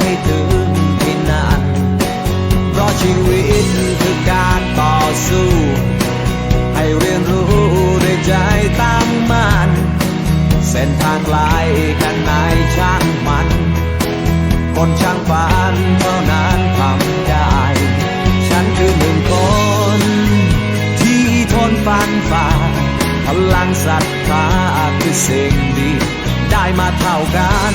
ให้ถึงที่นั่นเพราะชีวิตคือการต่อสู้ ให้เรียนรู้ในใจตั้งมั่นเส้นทางไกลกันไหนช่างมัน คนช่างฝันเท่านั้นทำได้ ฉันคือหนึ่งคน ที่ทนฟันฝ่าพลังศรัทธาคือสิ่งดี ได้มาเท่ากัน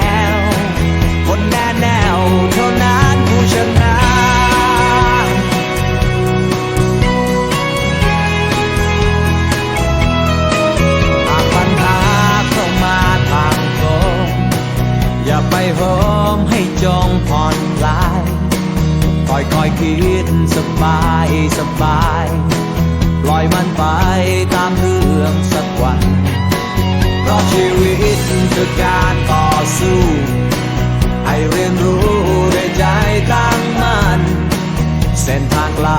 อย่าไปโหมให้จงผ่อนคลายค่อยค่อยคิดสบายสบายปล่อยมันไปตามเรื่องสักวัน เพราะชีวิตคือการต่อสู้ ให้เรียนรู้ด้วยใจตั้งมั่นเส้นทางไกล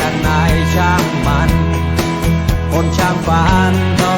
กันไหนช่างมัน คนช่างฝันเท่า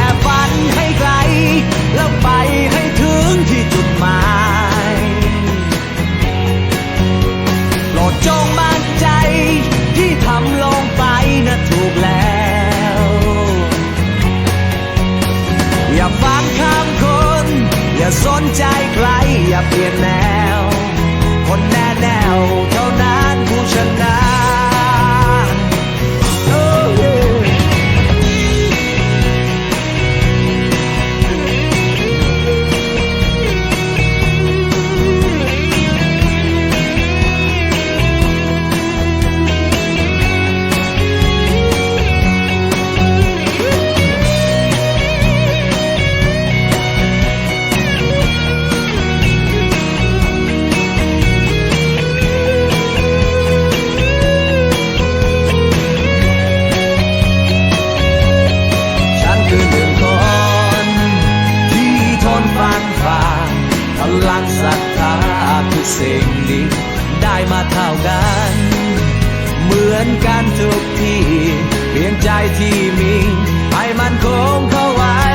สิ่งดีได้มาเท่ากัน เหมือนกันทุกที่เพียงใจที่มี ให้มันคงเข้าไว้